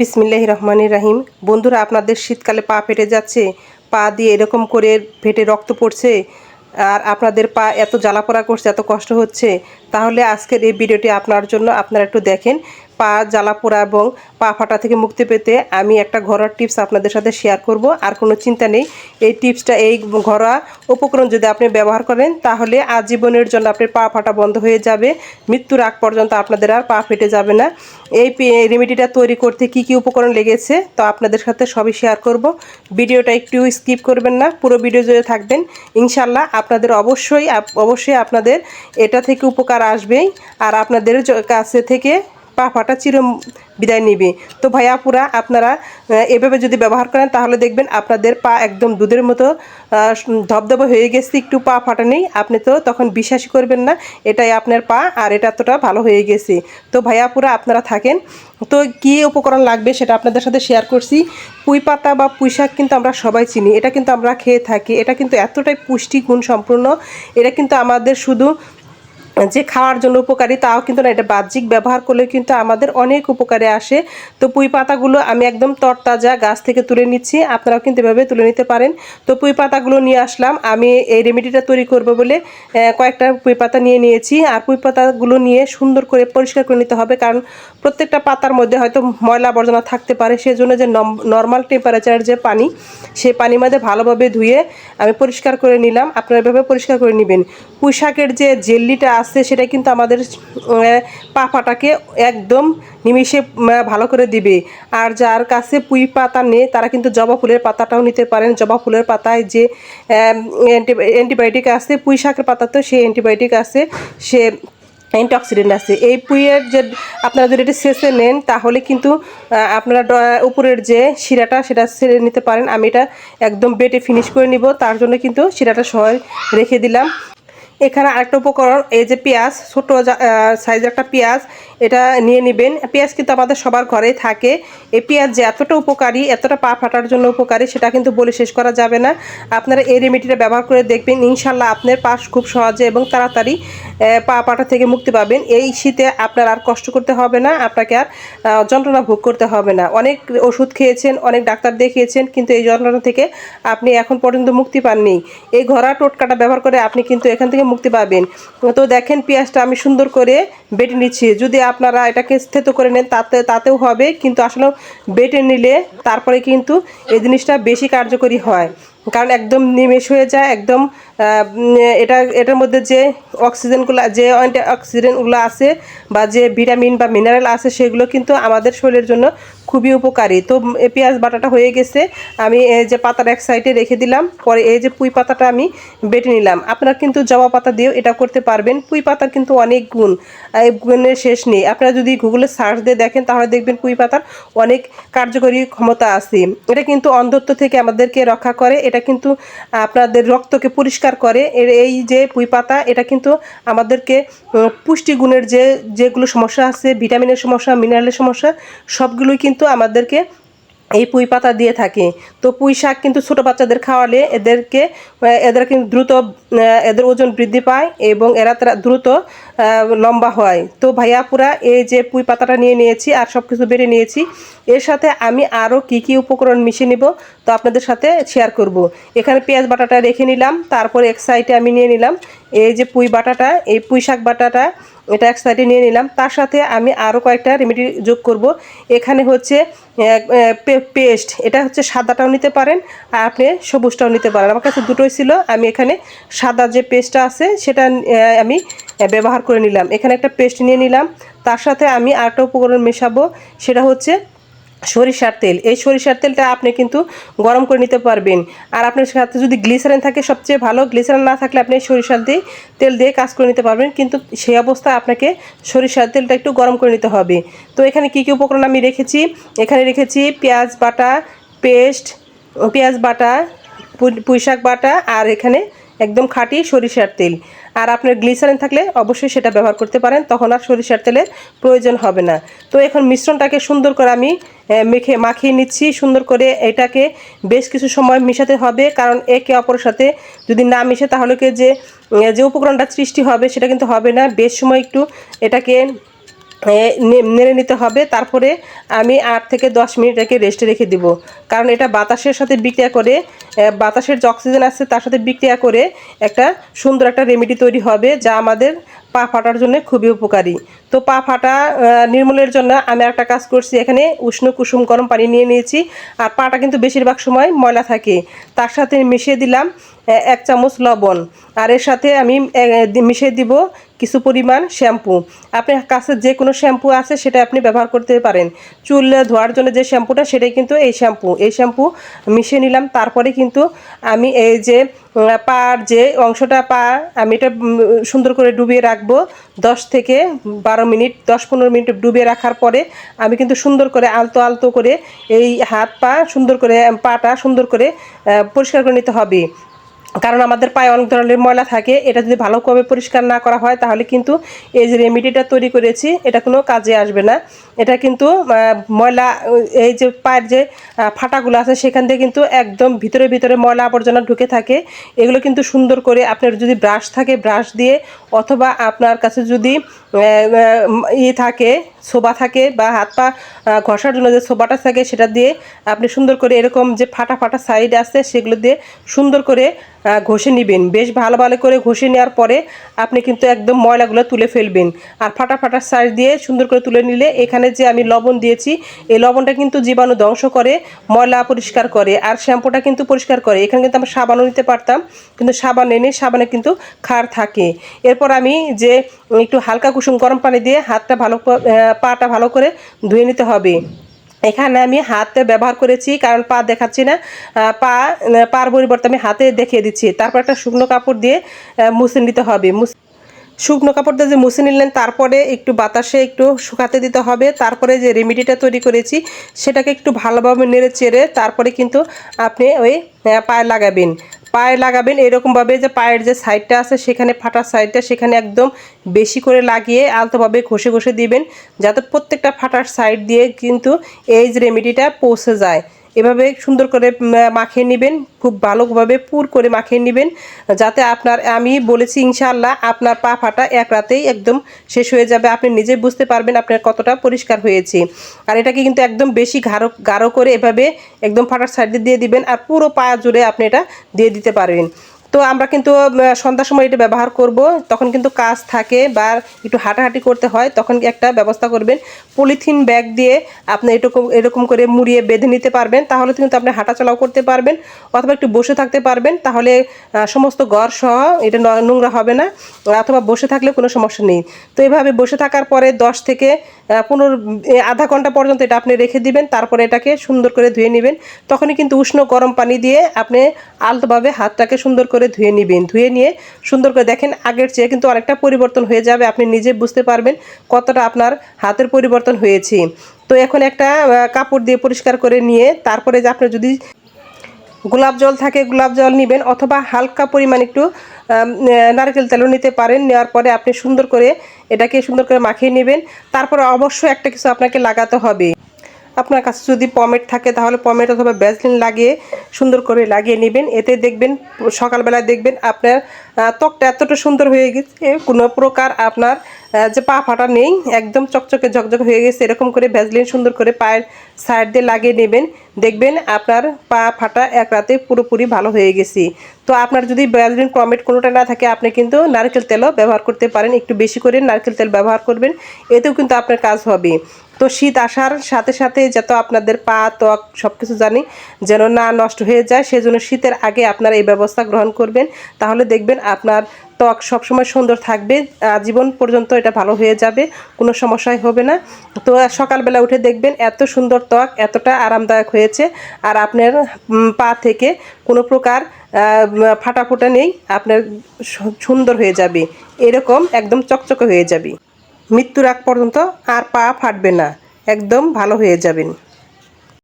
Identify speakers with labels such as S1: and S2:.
S1: বিসমিল্লাহ রহমানের রাহিম। বন্ধুরা, আপনাদের শীতকালে পা ফেটে যাচ্ছে, পা দিয়ে এরকম করে ফেটে রক্ত পড়ছে, আর আপনাদের পা এত জ্বালাপোড়া করছে, এত কষ্ট হচ্ছে, তাহলে আজকের এই ভিডিওটি আপনার জন্য আপনারা একটু দেখেন। পা জ্বালাপোড়া এবং পা ফাটা থেকে মুক্তি পেতে আমি একটা ঘরোয়া টিপস আপনাদের সাথে শেয়ার করব। আর কোনো চিন্তা নেই, এই টিপসটা, এই ঘরোয়া উপকরণ যদি আপনি ব্যবহার করেন, তাহলে আজীবনের জন্য আপনার পা ফাটা বন্ধ হয়ে যাবে। মৃত্যুর আগ পর্যন্ত আপনাদের আর পা ফেটে যাবে না। এই রেমেডিটা তৈরি করতে কি কি উপকরণ লেগেছে, তো আপনাদের সাথে সবই শেয়ার করব। ভিডিওটা একটু স্কিপ করবেন না, পুরো ভিডিও জুড়ে থাকবেন। ইনশাল্লাহ আপনাদের অবশ্যই অবশ্যই আপনাদের এটা থেকে উপকার আসবেই। আর আপনাদের কাছে থেকে পা ফাটা চির বিদায় নিবে। তো ভাইয়াপুরা আপনারা এভাবে যদি ব্যবহার করেন তাহলে দেখবেন আপনাদের পা একদম দুধের মতো ধবধবে হয়ে গেছে, একটু পা ফাটা নেই। আপনি তো তখন বিশ্বাসই করবেন না, এটাই আপনার পা আর এটা এতটা ভালো হয়ে গেছে। তো ভাইয়াপুরা আপনারা থাকেন। তো কি উপকরণ লাগবে সেটা আপনাদের সাথে শেয়ার করছি। পুঁই পাতা বা পুঁই শাক কিন্তু আমরা সবাই চিনি, এটা কিন্তু আমরা খেয়ে থাকি, এটা কিন্তু এতটাই পুষ্টিগুণ সম্পূর্ণ, এটা কিন্তু আমাদের শুধু যে খাওয়ার জন্য উপকারী তাও কিন্তু না, এটা বাহ্যিক ব্যবহার করলে কিন্তু আমাদের অনেক উপকারে আসে। তো পুঁই পাতাগুলো আমি একদম তরতাজা গাছ থেকে তুলে নিচ্ছি, আপনারাও কিন্তু এভাবে তুলে নিতে পারেন। তো পুঁই পাতাগুলো নিয়ে আসলাম, আমি এই রেমেডিটা তৈরি করব বলে কয়েকটা পুঁই পাতা নিয়ে নিয়েছি। আর পুঁই পাতাগুলো নিয়ে সুন্দর করে পরিষ্কার করে নিতে হবে, কারণ প্রত্যেকটা পাতার মধ্যে হয়তো ময়লা আবর্জনা থাকতে পারে, সেজন্য যে নর্মাল টেম্পারেচারের যে পানি সেই পানির মধ্যে ভালোভাবে ধুয়ে আমি পরিষ্কার করে নিলাম। আপনারা এভাবে পরিষ্কার করে নেবেন। পুঁই শাকের যে জেল্লিটা আছে সেটা কিন্তু আমাদের আহ, পা ফাটাকে একদম নিমিষে ভালো করে দিবে। আর যার কাছে পুঁই পাতা নেই তারা কিন্তু জবা ফুলের পাতাটাও নিতে পারেন। জবা ফুলের পাতায় যে অ্যান্টিবায়োটিক আছে পুঁই শাকের পাতাতেও সেই অ্যান্টিবায়োটিক আছে সে অ্যান্টিঅক্সিডেন্ট আছে। এই পুইয়ের যে আপনারা যদি এটা শেষে নেন তাহলে কিন্তু আপনারা উপরের যে শিরাটা সেটা ছেড়ে নিতে পারেন। আমি এটা একদম বেটে ফিনিশ করে নিব। তার জন্য কিন্তু শিরাটা সহ রেখে দিলাম। এখানে আরেকটা উপকরণ, এই যে পেঁয়াজ, ছোটো সাইজের একটা পেঁয়াজ, এটা নিয়ে নেবেন। পেঁয়াজ কিন্তু আমাদের সবার ঘরেই থাকে। এই পেঁয়াজ যে এতটা উপকারী, এতটা পা ফাটার জন্য উপকারী, সেটা কিন্তু বলে শেষ করা যাবে না। আপনারা এই রেমেডিটা ব্যবহার করে দেখবেন ইনশাল্লাহ আপনার পাশ খুব সহজে এবং তাড়াতাড়ি পা পাটা থেকে মুক্তি পাবেন। এই শীতে আপনার আর কষ্ট করতে হবে না, আপনাকে আর যন্ত্রণা ভোগ করতে হবে না। অনেক ওষুধ খেয়েছেন, অনেক ডাক্তার দেখিয়েছেন, কিন্তু এই যন্ত্রণা থেকে আপনি এখন পর্যন্ত মুক্তি পাননি। এই ঘোড়া টোটকাটা ব্যবহার করে আপনি কিন্তু এখান থেকে মুক্তি পাবেন। তো দেখেন পেঁয়াজটা আমি সুন্দর করে বেটে নিচ্ছি। যদি আপনারা এটাকে স্থিত করে নেন, তাতে, তাতেও হবে, কিন্তু আসলে বেটে নিলে তারপরে কিন্তু এই জিনিসটা বেশি কার্যকরী হয়। কারণ একদম নিমেষ হয়ে যায়, একদম এটা, এটার মধ্যে যে অক্সিজেনগুলো, যে অ্যান্টি অক্সিডেন্টগুলো আছে বা যে ভিটামিন বা মিনারেল আছে, সেগুলো কিন্তু আমাদের শরীরের জন্য খুবই উপকারী। তো পেঁয়াজ বাটাটা হয়ে গেছে। আমি এই যে পাতার এক সাইডে রেখে দিলাম। পরে এই যে পুঁই পাতাটা আমি বেটে নিলাম। আপনারা কিন্তু জবা পাতা দিয়েও এটা করতে পারবেন। পুঁই পাতার কিন্তু অনেক গুণ। এই গুণের শেষ নেই। আপনারা যদি গুগলে সার্চ দিয়ে দেখেন, তাহলে দেখবেন পুঁই পাতার অনেক কার্যকরী ক্ষমতা আছে। এটা কিন্তু অন্ধত্ব থেকে আমাদেরকে রক্ষা করে। এটা কিন্তু আপনাদের রক্তকে পরিষ্কার করে। এর এই যে পুঁই পাতা, এটা কিন্তু আমাদেরকে পুষ্টিগুণের যে, যেগুলো সমস্যা আছে, ভিটামিনের সমস্যা মিনারেলের সমস্যা, সবগুলোই কিন্তু আমাদেরকে এই পুঁই পাতা দিয়ে থাকে। তো পুঁই শাক কিন্তু ছোটো বাচ্চাদের খাওয়ালে এদেরকে এদের কিন্তু দ্রুত এদের ওজন বৃদ্ধি পায় এবং এরা তারা দ্রুত লম্বা হয়। তো ভাইয়াপুরা এই যে পুঁই পাতাটা নিয়ে নিয়েছি আর সব কিছু বেড়ে নিয়েছি, এর সাথে আমি আরও কি কি উপকরণ মিশিয়ে নিব, তো আপনাদের সাথে শেয়ার করব। এখানে পেঁয়াজ বাটাটা রেখে নিলাম, তারপর এক সাইডে আমি নিয়ে নিলাম। এই যে পুঁই বাটাটা, এই পুঁই শাক বাটাটা এটা এক সাইডে নিয়ে নিলাম। তার সাথে আমি আরও কয়েকটা রেমেডি যোগ করব। এখানে হচ্ছে পেস্ট এটা হচ্ছে সাদাটাও নিতে পারেন আর আপনি সবুজটাও নিতে পারেন। আমার কাছে দুটোই ছিল, আমি এখানে সাদা যে পেস্টটা আছে সেটা আমি ব্যবহার করে নিলাম। এখানে একটা পেস্ট নিয়ে নিলাম। তার সাথে আমি আরেকটা উপকরণ মেশাবো, সেটা হচ্ছে সরিষার তেল। এই সরিষার তেলটা আপনি কিন্তু গরম করে নিতে পারবেন। আর আপনার সাথে যদি গ্লিসারিন থাকে, সবচেয়ে ভালো, গ্লিসারিন না থাকলে আপনি সরিষার দিয়ে তেল দিয়ে কাজ করে নিতে পারবেন। কিন্তু সেই অবস্থায় আপনাকে সরিষার তেলটা একটু গরম করে নিতে হবে। তো এখানে কী কী উপকরণ আমি রেখেছি? এখানে রেখেছি পেঁয়াজ বাটা, পেস্ট, পেঁয়াজ বাটা, পুঁই- পুঁই শাক বাটা, আর এখানে একদম খাঁটি সরিষার তেল। আর আপনার গ্লিসারিন থাকলে অবশ্যই সেটা ব্যবহার করতে পারেন, তখন আর সরিষার তেলের প্রয়োজন হবে না। তো এখন মিশ্রণটাকে সুন্দর করে আমি মেখে, মাখিয়ে নিচ্ছি, সুন্দর করে এটাকে বেশ কিছু সময় মিশাতে হবে, কারণ একে অপরের সাথে যদি না মিশে তাহলে কি যে যে উপকরণটা সৃষ্টি হবে সেটা কিন্তু হবে না। বেশ সময় একটু এটাকে নেড়ে নিতে হবে, তারপরে আমি আট থেকে দশ মিনিট একে রেস্টে রেখে দিব। কারণ এটা বাতাসের সাথে বিক্রিয়া করে বাতাসের যে অক্সিজেন আছে তার সাথে বিক্রিয়া করে একটা সুন্দর একটা রেমেডি তৈরি হবে, যা আমাদের পা ফাটার জন্য খুবই উপকারী। তো পা ফাটা নির্মূলের জন্য আমি একটা কাজ করছি, এখানে উষ্ণ কুসুম গরম পানি নিয়ে নিয়েছি। আর পাটা কিন্তু বেশিরভাগ সময় ময়লা থাকে। তার সাথে মিশিয়ে দিলাম এক চামচ লবণ। আর এর সাথে আমি মিশিয়ে দিব কিছু পরিমাণ শ্যাম্পু। আপনার কাছে যে কোনো শ্যাম্পু আছে, সেটা আপনি ব্যবহার করতে পারেন। চুল ধোয়ার জন্য যে শ্যাম্পুটা, সেটাই কিন্তু এই শ্যাম্পু। এই শ্যাম্পু মিশিয়ে নিলাম। তারপরে কিন্তু আমি এই যে পার যে অংশটা পা, আমি এটা সুন্দর করে ডুবিয়ে রাখব। দশ থেকে বারো মিনিট, দশ পনেরো মিনিট ডুবিয়ে রাখার পরে আমি কিন্তু সুন্দর করে আলতো আলতো করে এই হাত পা সুন্দর করে পাটা সুন্দর করে পরিষ্কার করে নিতে হবে। কারণ আমাদের পায়ে অনেক ধরনের ময়লা থাকে এটা যদি ভালোভাবে পরিষ্কার না করা হয় তাহলে কিন্তু এই যে রেমিডিটা তৈরি করেছি এটা কোনো কাজে আসবে না। এটা কিন্তু ময়লা এই যে পায়ের যে ফাটাগুলো আছে সেখান থেকে কিন্তু একদম ভিতরে ভিতরে ময়লা আবর্জনা ঢুকে থাকে। এগুলো কিন্তু সুন্দর করে আপনার যদি ব্রাশ থাকে ব্রাশ দিয়ে অথবা আপনার কাছে যদি আহ, থাকে সোবা থাকে বা হাত পা ঘষার জন্য যে সোবাটা থাকে সেটা দিয়ে আপনি সুন্দর করে এরকম যে ফাটা ফাটা সাইড আছে সেগুলো দিয়ে সুন্দর করে ঘষে নেবেন। বেশ ভালো ভালো করে ঘষে নেওয়ার পরে আপনি কিন্তু একদম ময়লাগুলো তুলে ফেলবেন। আর ফাটা ফাটা সাইড দিয়ে সুন্দর করে তুলে নিলে এখানে যে আমি লবণ দিয়েছি, এই লবণটা কিন্তু জীবাণু ধ্বংস করে, ময়লা পরিষ্কার করে। আর শ্যাম্পুটা কিন্তু পরিষ্কার করে। এখানে কিন্তু আমরা সাবানও নিতে পারতাম, কিন্তু সাবান এনে সাবানে কিন্তু খার থাকে। এরপর আমি যে একটু হালকা কুসুম গরম পানি দিয়ে হাতটা ভালো পাটা ভালো করে ধুয়ে নিতে হবে। এখানে আমি হাতে ব্যবহার করেছি, কারণ পা দেখাচ্ছি না। পা পার পরিবর্তে আমি হাতে দেখিয়ে দিচ্ছি। তারপর একটা শুকনো কাপড় দিয়ে মুছে নিতে হবে। শুকনো কাপড় দিয়ে যে মুছে নিলেন, তারপরে একটু বাতাসে একটু শুকাতে দিতে হবে। তারপরে যে রেমিডিটা তৈরি করেছি, সেটাকে একটু ভালোভাবে নেড়ে চেড়ে তারপরে কিন্তু আপনি ওই পায়ে লাগাবেন। পায়ে লাগাবেন এরকমভাবে যে পায়ের যে সাইডটা আছে, সেখানে ফাটার সাইডটা সেখানে একদম বেশি করে লাগিয়ে আলতোভাবে ঘষে ঘষে দিবেন, যাতে প্রত্যেকটা ফাটার সাইড দিয়ে কিন্তু এই রেমেডিটা পৌঁছে যায়। এভাবে সুন্দর করে মাখিয়ে নেবেন, খুব ভালোভাবে পুর করে মাখিয়ে নেবেন, যাতে আপনার, আমি বলেছি ইনশাআল্লাহ, আপনার পা ফাটা এক রাতেই একদম শেষ হয়ে যাবে। আপনি নিজে বুঝতে পারবেন আপনার কতটা পরিষ্কার হয়েছে। আর এটাকে কিন্তু একদম বেশি গাঢ় গাঢ় করে এভাবে একদম ফাটার সাইডে দিয়ে দিবেন, আর পুরো পা জুড়ে আপনি এটা দিয়ে দিতে পারবেন। তো আমরা কিন্তু সন্ধ্যার সময় এটা ব্যবহার করব। তখন কিন্তু কাজ থাকে বা একটু হাঁটাহাঁটি করতে হয় তখন একটা ব্যবস্থা করবেন। পলিথিন ব্যাগ দিয়ে আপনি এরকম এরকম করে মুড়িয়ে বেঁধে নিতে পারবেন। তাহলে কিন্তু আপনি হাঁটাচলাও করতে পারবেন অথবা একটু বসে থাকতে পারবেন। তাহলে সমস্ত ঘর সহ এটা নোংরা হবে না অথবা বসে থাকলে কোনো সমস্যা নেই। তো এভাবে বসে থাকার পরে দশ থেকে আহ, পনেরো আধা ঘণ্টা পর্যন্ত এটা আপনি রেখে দিবেন। তারপরে এটাকে সুন্দর করে ধুয়ে নেবেন। তখনই কিন্তু উষ্ণ গরম পানি দিয়ে আপনি আলতোভাবে হাতটাকে সুন্দর করে ধুয়ে নেবেন। ধুয়ে নিয়ে সুন্দর করে দেখেন আগের চেয়ে কিন্তু অনেকটা পরিবর্তন হয়ে যাবে। আপনি নিজে বুঝতে পারবেন কতটা আপনার হাতের পরিবর্তন হয়েছে। তো এখন একটা কাপড় দিয়ে পরিষ্কার করে নিয়ে তারপরে যে আপনার যদি গোলাপ জল থাকে, গোলাপ জল নেবেন অথবা হালকা পরিমাণ একটু নারকেল তেলও নিতে পারেন। নেওয়ার পরে আপনি সুন্দর করে এটাকে সুন্দর করে মাখিয়ে নেবেন। তারপরে অবশ্যই একটা কিছু আপনাকে লাগাতে হবে। আপনার কাছে যদি পমেট থাকে, তাহলে পমেট অথবা ব্যাসলিন লাগিয়ে সুন্দর করে লাগিয়ে নেবেন। এতে দেখবেন, সকালবেলায় দেখবেন আপনার ত্বকটা এতটা সুন্দর হয়ে গেছে, কোনো প্রকার আপনার যে পা ফাটা নেই, একদম চকচকে ঝকঝক হয়ে গেছে, এরকম করে ভ্যাজলিন সুন্দর করে পায়ের সাইড দিয়ে লাগিয়ে নেবেন। দেখবেন আপনার পা ফাটা এক রাতে পুরোপুরি ভালো হয়ে গেছে। তো আপনার যদি ভ্যাসলিন পমেট কোনোটা না থাকে, আপনি কিন্তু নারকেল তেলও ব্যবহার করতে পারেন, একটু বেশি করে নারকেল তেল ব্যবহার করবেন, এতেও কিন্তু আপনার কাজ হবে। তো শীত আসার সাথে সাথে যত আপনাদের পা, ত্বক সব কিছু জানি যেন না নষ্ট হয়ে যায়, সেজন্য শীতের আগে আপনারা এই ব্যবস্থা গ্রহণ করবেন। তাহলে দেখবেন আপনার ত্বক সবসময় সুন্দর থাকবে জীবন পর্যন্ত এটা ভালো হয়ে যাবে কোনো সমস্যাই হবে না। তো সকালবেলা উঠে দেখবেন এত সুন্দর ত্বক এতটা আরামদায়ক হয়েছে। আর আপনার পা থেকে কোনো প্রকার আহ, ফাটা ফোটা নেই আপনার সুন্দর হয়ে যাবে। এরকম একদম চকচকে হয়ে যাবে। মৃত্যুর আগ পর্যন্ত আর পা ফাটবে না একদম ভালো হয়ে যাবেন।